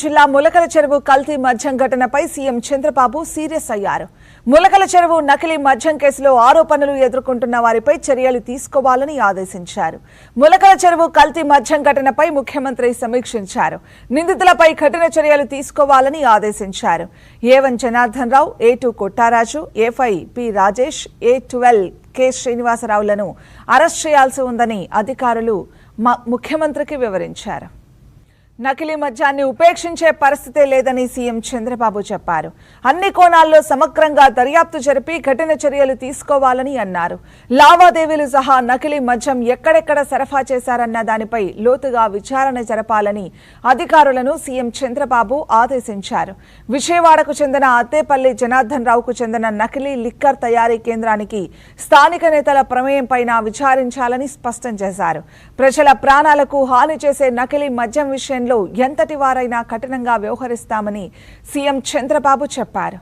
జిల్లా ములకల చెరువు కల్తీ మద్యం ఘటనపై సీఎం చంద్రబాబు సీరియస్ అయ్యారు. ములకల చెరువు నకిలీ మద్యం కేసులో ఆరోపణలు ఎదుర్కొంటున్న వారిపై చర్యలు తీసుకోవాలని ఆదేశించారు. ములకల చెరువు కల్తీ మద్యం ఘటనపై ముఖ్యమంత్రి సమీక్షించారు. నిందితులపై కఠిన చర్యలు తీసుకోవాలని ఆదేశించారు. A one Janardhan Rao A two Kottaraju A five P Rajesh A twelve K శ్రీనివాసరావులను arrest చేయాల్సి ఉందని అధికారులు ముఖ్యమంత్రికి వివరించారు. నకిలీ మద్యాన్ని ఉపేక్షించే పరిస్థితే లేదని సీఎం చంద్రబాబు చెప్పారు. అన్ని కోణాల్లో సమగ్రంగా దర్యాప్తు జరిపి కఠిన చర్యలు తీసుకోవాలని అన్నారు. లావాదేవీలు సహా నకిలీ మద్యం ఎక్కడెక్కడ సరఫా చేశారన్న దానిపై లోతుగా విచారణ జరపాలని అధికారులను సీఎం చంద్రబాబు ఆదేశించారు. విజయవాడకు చెందిన అత్తేపల్లి జనార్దన్ రావుకు చెందిన నకిలీ లిక్కర్ తయారీ కేంద్రానికి స్థానిక నేతల ప్రమేయం పైన విచారించాలని స్పష్టం చేశారు. ప్రజల ప్రాణాలకు హాని చేసే నకిలీ మద్యం విషయం విషయంలో ఎంతటి వారైనా కఠినంగా వ్యవహరిస్తామని సీఎం చంద్రబాబు చెప్పారు.